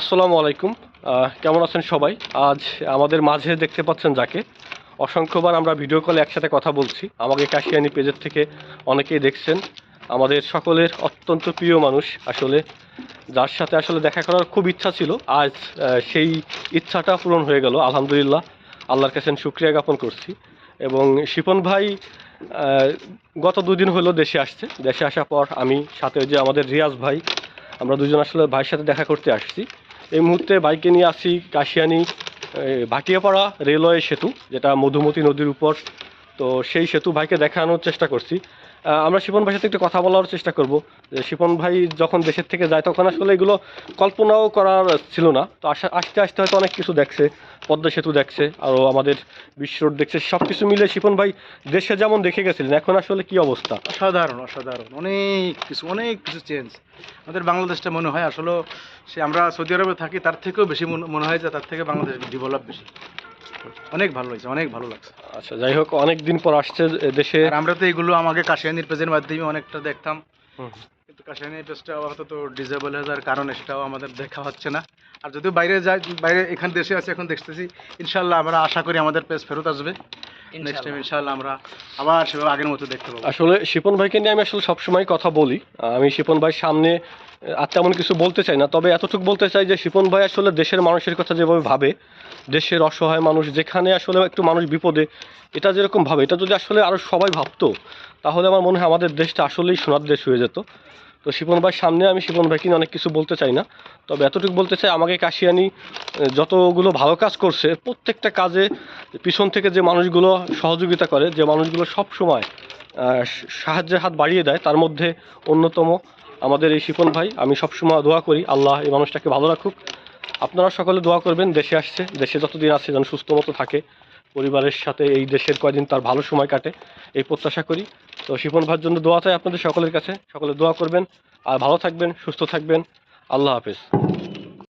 আসসালামু আলাইকুম। কেমন আছেন সবাই? আজ আমাদের মাঝে দেখতে পাচ্ছেন যাকে। অসংখ্যবার আমরা ভিডিও কলে একসাথে কথা বলছি। আমাকে কাশিয়ানি পেজের থেকে অনেকেই দেখছেন। আমাদের সকলের অত্যন্ত প্রিয় মানুষ। আসলে যার সাথে আসলে দেখা করার খুব ইচ্ছা ছিল, আজ সেই ইচ্ছাটা পূরণ হয়ে গেল। আলহামদুলিল্লাহ, আল্লাহর কাছে শুক্রিয়া জ্ঞাপন করছি। এবং শিপন ভাই গত দুদিন হলো দেশে আসছে। দেশে আসার পর আমি সাথে যে আমাদের রিয়াজ ভাই, আমরা দুজন আসলে ভাইয়ের সাথে দেখা করতে আসছি। এই মুহূর্তে বাইকে নিয়ে আসি কাশিয়ানি ভাটিয়াপাড়া রেলওয়ে সেতু, যেটা মধুমতি নদীর উপর। তো সেই সেতু ভাইকে দেখানোর চেষ্টা করছি। আমরা শিপন ভাইয়ের সাথে একটু কথা বলার চেষ্টা করব। যে শিপন ভাই যখন দেশের থেকে যায়, তখন আসলে এগুলো কল্পনাও করার ছিল না। তো আসা আসতে আসতে হয়তো অনেক কিছু দেখছে, পদ্মা সেতু দেখছে আরও আমাদের বিশ্ব রোড দেখছে সব কিছু মিলে শিপন ভাই দেশে যেমন দেখে গেছিলেন, এখন আসলে কি অবস্থা? অসাধারণ অসাধারণ। অনেক কিছু অনেক কিছু চেঞ্জ আমাদের বাংলাদেশটা মনে হয় আসলে সে আমরা সৌদি আরবে থাকি, তার থেকেও বেশি মনে হয় যে তার থেকে বাংলাদেশ ডেভেলপ বেশি। অনেক ভালো লাগছে, অনেক ভালো লাগছে। আচ্ছা যাই হোক অনেকদিন পর আসছে দেশে। আর আমরা তো এগুলো আমাকে কাশিয়ানির পেজের মাধ্যমে অনেকটা দেখতাম। কিন্তু কাশিয়ানির পেজটা আপাতত ডিজেবল হয়ে যাওয়ার কারণ সেটাও আমাদের দেখা হচ্ছে না। আর যদিও বাইরে যাই বাইরে এখান দেশে আছে এখন দেখতেছি। ইনশাল্লাহ আমরা আশা করি আমাদের পেজ ফেরত আসবে। নেক্সট টাইম ইনশাল্লাহ আমরা আবার সেভাবে আগের মতো দেখতে পাবো। আসলে শিপন ভাইকে নিয়ে আমি আসলে সবসময় কথা বলি। আমি শিপন ভাই সামনে আর তেমন কিছু বলতে চাই না তবে এতটুকু বলতে চাই যে শিপন ভাই আসলে দেশের মানুষের কথা যেভাবে ভাবে দেশের অসহায় মানুষ যেখানে আসলে একটু মানুষ বিপদে এটা যেরকম ভাবে এটা যদি আসলে আরও সবাই ভাবতো তাহলে আমার মনে হয় আমাদের দেশটা আসলেই সোনার দেশ হয়ে যেত। তো শিপন ভাই সামনে, আমি শিপন ভাইকে অনেক কিছু বলতে চাই না। তবে এতটুকু বলতে চাই, আমাকে কাশিয়ানি যতগুলো ভালো কাজ করছে, প্রত্যেকটা কাজে পিছন থেকে যে মানুষগুলো সহযোগিতা করে, যে মানুষগুলো সব সময় সাহায্যের হাত বাড়িয়ে দেয়, তার মধ্যে অন্যতম আমাদের এই শিপন ভাই। আমি সবসময় দোয়া করি, আল্লাহ এই মানুষটাকে ভালো রাখুক। আপনারা সকলে দোয়া করবেন, দেশে আসছে, দেশে যতদিন আছে যেন সুস্থ মতো থাকে। পরিবারের সাথে এই দেশের কয়দিন তার ভালো সময় কাটে, এই প্রত্যাশা করি। তো শিপন ভাইয়ের জন্য দোয়া চাই আপনাদের সকলের কাছে। সকলে দোয়া করবেন। আর ভালো থাকবেন, সুস্থ থাকবেন। আল্লাহ হাফেজ।